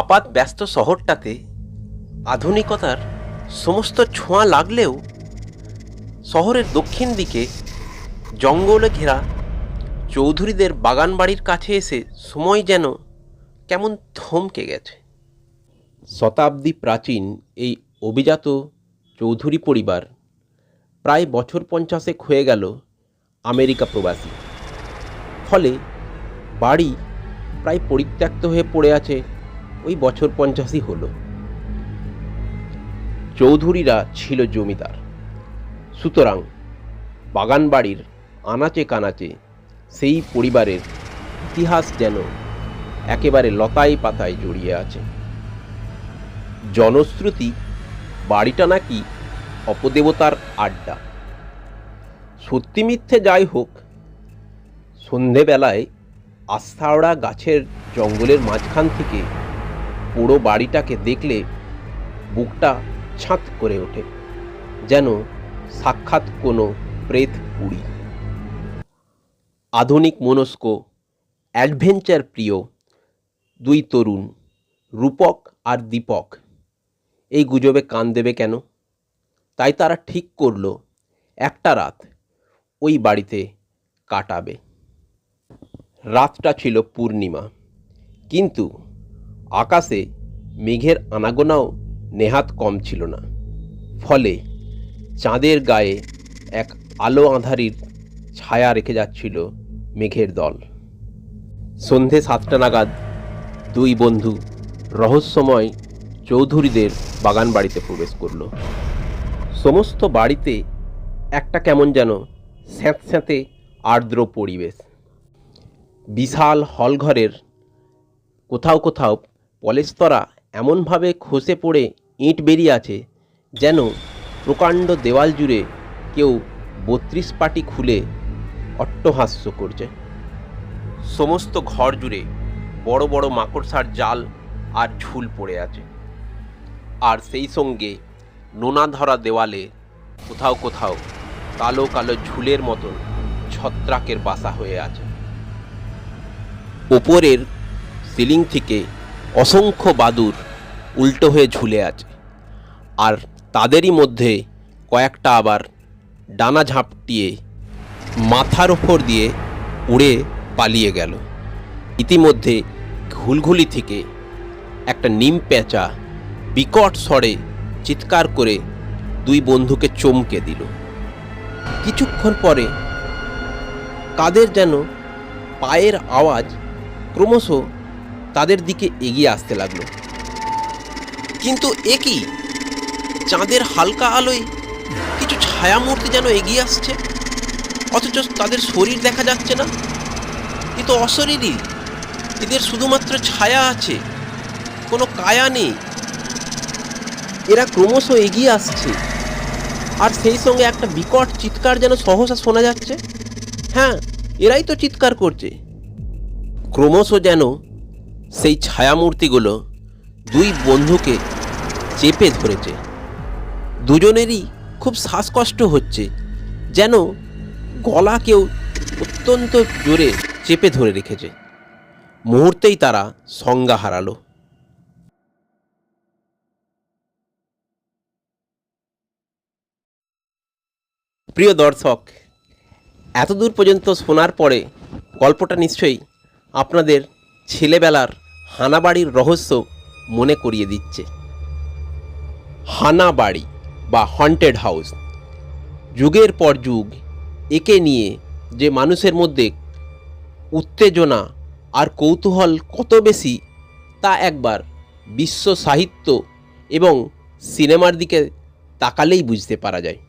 আপাত ব্যস্ত শহরটাতে আধুনিকতার সমস্ত ছোঁয়া লাগলেও শহরের দক্ষিণ দিকে জঙ্গলে ঘেরা চৌধুরীদের বাগান বাড়ির কাছে এসে সময় যেন কেমন থমকে গেছে। শতাব্দী প্রাচীন এই অভিজাত চৌধুরী পরিবার প্রায় বছর পঞ্চাশেক হয়ে গেল আমেরিকা প্রবাসী। ফলে বাড়ি প্রায় পরিত্যক্ত হয়ে পড়ে আছে ওই বছর পঞ্চাশই হলো। চৌধুরীরা ছিল জমিদার। সুতরাং বাগান বাড়ির আনাচে কানাচে সেই পরিবারের ইতিহাস যেন একেবারে লতায় পাতায় জড়িয়ে আছে। জনশ্রুতি, বাড়িটা নাকি অপদেবতার আড্ডা। সত্যি মিথ্যে যাই হোক, সন্ধেবেলায় আস্থাওড়া গাছের জঙ্গলের মাঝখান থেকে পুরো বাড়িটাকে দেখলে বুকটা ছাঁত করে ওঠে, যেন সাক্ষাৎ কোনো প্রেত পুরী। আধুনিক মনস্ক, অ্যাডভেঞ্চার প্রিয় দুই তরুণ, রূপক আর দীপক। এই গুজবে কান দেবে কেন? তাই তারা ঠিক করল, একটা রাত ওই বাড়িতে কাটাবে। রাতটা ছিল পূর্ণিমা, কিন্তু আকাশে মেঘের আনাগোনাও নেহাত কম ছিল না। ফলে চাঁদের গায়ে এক আলো আঁধারির ছায়া রেখে যাচ্ছিল মেঘের দল। সন্ধে সাতটা নাগাদ দুই বন্ধু রহস্যময় চৌধুরীদের বাগান বাড়িতে প্রবেশ করল। সমস্ত বাড়িতে একটা কেমন যেন স্যাঁতস্যাঁতে আর্দ্র পরিবেশ। বিশাল হলঘরের কোথাও কোথাও পলেস্তরা এমনভাবে খসে পড়ে ইঁট বেরিয়ে আছে যেন প্রকাণ্ড দেওয়াল জুড়ে কেউ বত্রিশ পাটি খুলে অট্টহাস্য করছে। সমস্ত ঘর জুড়ে বড় বড় মাকড়সার জাল আর ঝুল পড়ে আছে। আর সেই সঙ্গে নোনা ধরা দেওয়ালে কোথাও কোথাও কালো কালো ঝুলের মতন ছত্রাকের বাসা হয়ে আছে। ওপরের সিলিং থেকে অসংখ্য বাদুর উল্টো হয়ে ঝুলে আছে। আর তাদেরই মধ্যে কয়েকটা আবার ডানা ঝাঁপটিয়ে মাথার ওপর দিয়ে উড়ে পালিয়ে গেল। ইতিমধ্যে ঘুলঘুলি থেকে একটা নিম পেঁচা বিকট স্বরে চিৎকার করে দুই বন্ধুকে চমকে দিল। কিছুক্ষণ পরে কাদের যেন পায়ের আওয়াজ ক্রমশ তাদের দিকে এগিয়ে আসতে লাগল। কিন্তু এ কি? চাঁদের হালকা আলোয় কিছু ছায়ামূর্তি যেন এগিয়ে আসছে? অথচ তাদের শরীর দেখা যাচ্ছে না। এ তো অশরীরই। এদের শুধুমাত্র ছায়া আছে, কোনো কায়া নেই। এরা ক্রমশ এগিয়ে আসছে। আর সেই সঙ্গে একটা বিকট চিৎকার যেন সহসা শোনা যাচ্ছে। হ্যাঁ এরাই তো চিৎকার করছে। ক্রমশ যেন সেই ছায়ামূর্তিগুলো দুই বন্ধুকে চেপে ধরেছে। দুজনেরই খুব শ্বাসকষ্ট হচ্ছে, যেন গলা কেউ অত্যন্ত জোরে চেপে ধরে রেখেছে। মুহূর্তেই তারা সংজ্ঞা হারালো। প্রিয় দর্শক, এতদূর পর্যন্ত শোনার পরে গল্পটা নিশ্চয়ই আপনাদের ছেলেবেলার হানাবাড়ির রহস্য মনে করিয়ে দিচ্ছে। হানাবাড়ি বা হন্টেড হাউস যুগের পর যুগ, একে নিয়ে যে মানুষের মধ্যে উত্তেজনা আর কৌতূহল কত বেশি, তা একবার বিশ্ব সাহিত্য এবং সিনেমার দিকে তাকালেই বুঝতে পারা যায়।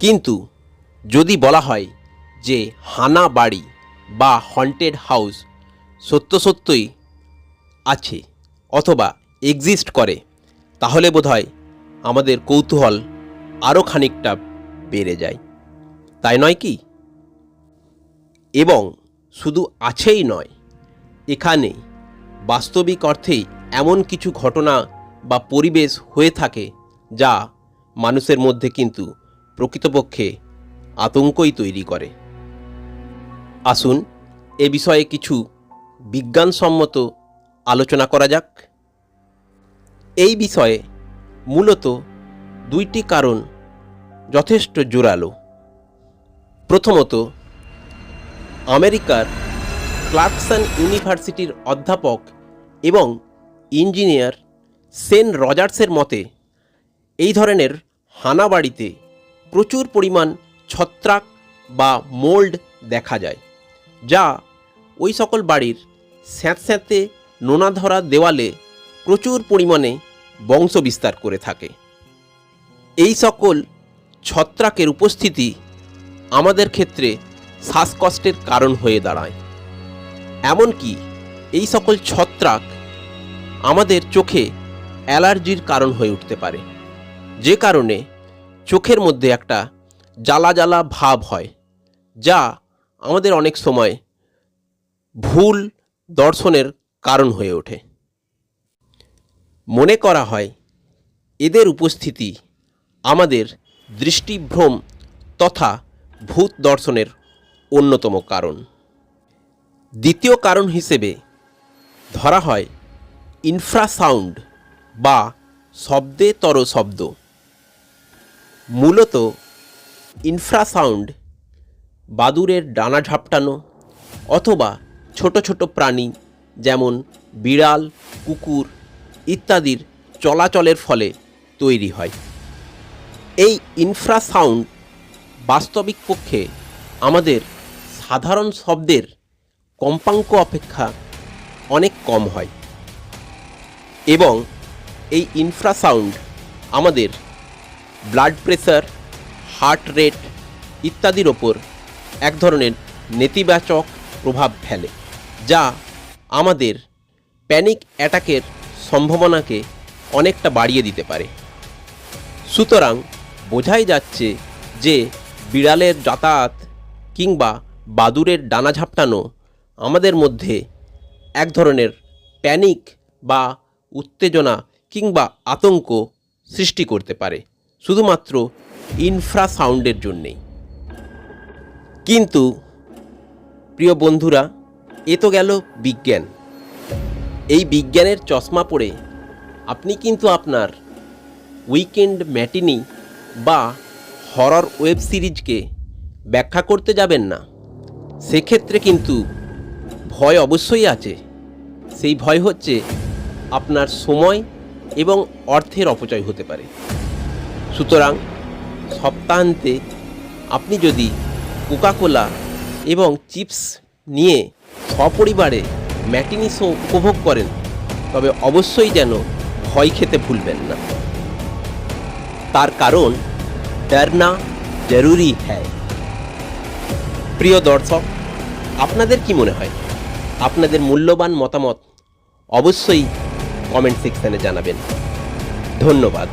কিন্তু যদি বলা হয় যে হানা বাড়ি বা হন্টেড হাউস সত্য সত্যই আছে অথবা এক্সিস্ট করে, তাহলে বোধহয় আমাদের কৌতূহল আরও খানিকটা বেড়ে যায়। তাই নয় কি? এবং শুধু আছেই নয়, এখানে বাস্তবিক অর্থেই এমন কিছু ঘটনা বা পরিবেশ হয়ে থাকে যা মানুষের মধ্যে কিন্তু প্রকৃতপক্ষে আতঙ্কই তৈরি করে। আসুন এ বিষয়ে কিছু বিজ্ঞানসম্মত আলোচনা করা যাক। এই বিষয়ে মূলত দুইটি কারণ যথেষ্ট জোরালো। প্রথমত, আমেরিকার ক্লার্কসন ইউনিভার্সিটির অধ্যাপক এবং ইঞ্জিনিয়ার সেন রজার্সের মতে, এই ধরনের হানাবাড়িতে প্রচুর পরিমাণ ছত্রাক বা মোল্ড দেখা যায়, যা ওই সকল বাড়ির স্যাঁতস্যাঁতে নোনা ধরা দেওয়ালে প্রচুর পরিমাণে বংশ বিস্তার করে থাকে। এই সকল ছত্রাকের উপস্থিতি আমাদের ক্ষেত্রে শ্বাসকষ্টের কারণ হয়ে দাঁড়ায়। এমনকি এই সকল ছত্রাক আমাদের চোখে অ্যালার্জির কারণ হয়ে উঠতে পারে। যে কারণে চোখের মধ্যে একটা জ্বালা জ্বালা ভাব হয়, যা আমাদের অনেক সময় ভুল দর্শনের কারণ হয়ে ওঠে। মনে করা হয়, এদের উপস্থিতি আমাদের দৃষ্টিভ্রম তথা ভূত দর্শনের অন্যতম কারণ। দ্বিতীয় কারণ হিসেবে ধরা হয় ইনফ্রাসাউন্ড বা শব্দে তর শব্দ। মূলত ইনফ্রাসাউন্ড বাদুরের ডানা ঝাপটানো অথবা ছোট ছোট প্রাণী, যেমন বিড়াল, কুকুর ইত্যাদির চলাচলের ফলে তৈরি হয়। এই ইনফ্রাসাউন্ড বাস্তবিক পক্ষে আমাদের সাধারণ শব্দের কম্পাঙ্ক অপেক্ষা অনেক কম হয় এবং এই ইনফ্রাসাউন্ড আমাদের ব্লাড প্রেশার হার্ট রেট ইত্যাদির ওপর এক ধরনের নেতিবাচক প্রভাব ফেলে। যা আমাদের প্যানিক অ্যাটাকের সম্ভাবনাকে অনেকটা বাড়িয়ে দিতে পারে। সুতরাং বোঝাই যাচ্ছে যে বিড়ালের যাতায়াত কিংবা বাদুরের ডানা ঝাপটানো আমাদের মধ্যে এক ধরনের প্যানিক বা উত্তেজনা কিংবা আতঙ্ক সৃষ্টি করতে পারে, শুধুমাত্র ইনফ্রাসাউন্ডের জন্যেই। কিন্তু প্রিয় বন্ধুরা এ তো গেল বিজ্ঞান। এই বিজ্ঞানের চশমা পরে আপনি কিন্তু আপনার উইকেন্ড ম্যাটিনি বা হরর ওয়েব সিরিজকে ব্যাখ্যা করতে যাবেন না। সেক্ষেত্রে কিন্তু ভয় অবশ্যই আছে। সেই ভয় হচ্ছে আপনার সময় এবং অর্থের অপচয় হতে পারে। সুতরাং সপ্তাহান্তে আপনি যদি কোকাকোলা এবং চিপস নিয়ে সপরিবারে ম্যাটিনি শো উপভোগ করেন, তবে অবশ্যই যেন ভয় খেতে ভুলবেন না। তার কারণ ডরনা জরুরি হ্যায়। প্রিয় দর্শক, আপনাদের কি মনে হয়? আপনাদের মূল্যবান মতামত অবশ্যই কমেন্ট সেকশানে জানাবেন। ধন্যবাদ।